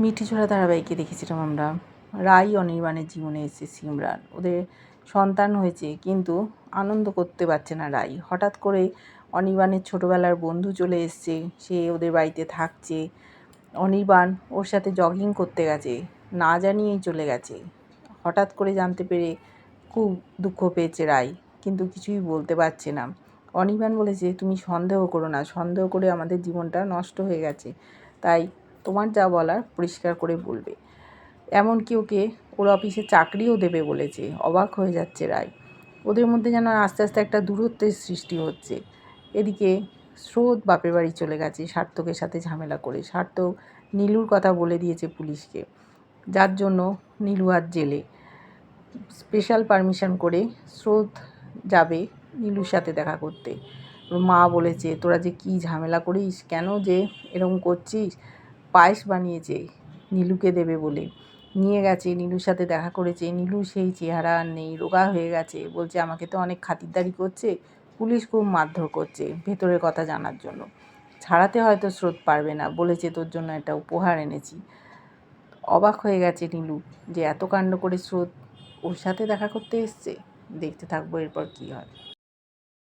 মিঠি ছোড়া ধারাবাহিকে দেখেছিলাম আমরা। রাই অনির্বাণের জীবনে এসেছে সিমরান ওদের সন্তান হয়েছে, কিন্তু আনন্দ করতে পারছে না রাই। হঠাৎ করে অনির্বাণের ছোটোবেলার বন্ধু চলে এসছে, সে ওদের বাড়িতে থাকছে। অনির্বাণ ওর সাথে জগিং করতে গেছে, না জানিয়েই চলে গেছে। হঠাৎ করে জানতে পেরে খুব দুঃখ পেয়েছে রাই, কিন্তু কিছুই বলতে পারছে না। অনির্বাণ বলেছে, তুমি সন্দেহ করো না, সন্দেহ করে আমাদের জীবনটা নষ্ট হয়ে গেছে। তাই তোমার যা বলার পরিষ্কার করে বলবে। এমনকি ওকে ওর অফিসে চাকরিও দেবে বলেছে। অবাক হয়ে যাচ্ছে রায়। ওদের মধ্যে যেন আস্তে আস্তে একটা দূরত্বের সৃষ্টি হচ্ছে। এদিকে স্রোত বাপের বাড়ি চলে গেছে সার্থকের সাথে ঝামেলা করে। সার্থক নীলুর কথা বলে দিয়েছে পুলিশকে। যার জন্য নীলু আর জেলে। স্পেশাল পারমিশন করে স্রোত যাবে নীলুর সাথে দেখা করতে। মা বলেছে, তোরা যে কী ঝামেলা করিস, কেন যে এরকম করছিস? পায়েস বানিয়েছে নীলুকে দেবে বলে। নিয়ে গেছে, নীলুর সাথে দেখা করেছে। নীলু সেই চেহারা নেই, রোগা হয়ে গেছে। বলছে, আমাকে তো অনেক খাতিরদারি করছে, পুলিশ খুব মারধর করছে ভেতরের কথা জানার জন্য। ছাড়াতে হয়তো স্রোত পারবে না। বলেছে, তোর জন্য একটা উপহার এনেছি। অবাক হয়ে গেছে নীলু যে এত কাণ্ড করে স্রোত ওর সাথে দেখা করতে এসছে। দেখতে থাকব এরপর কী হয়।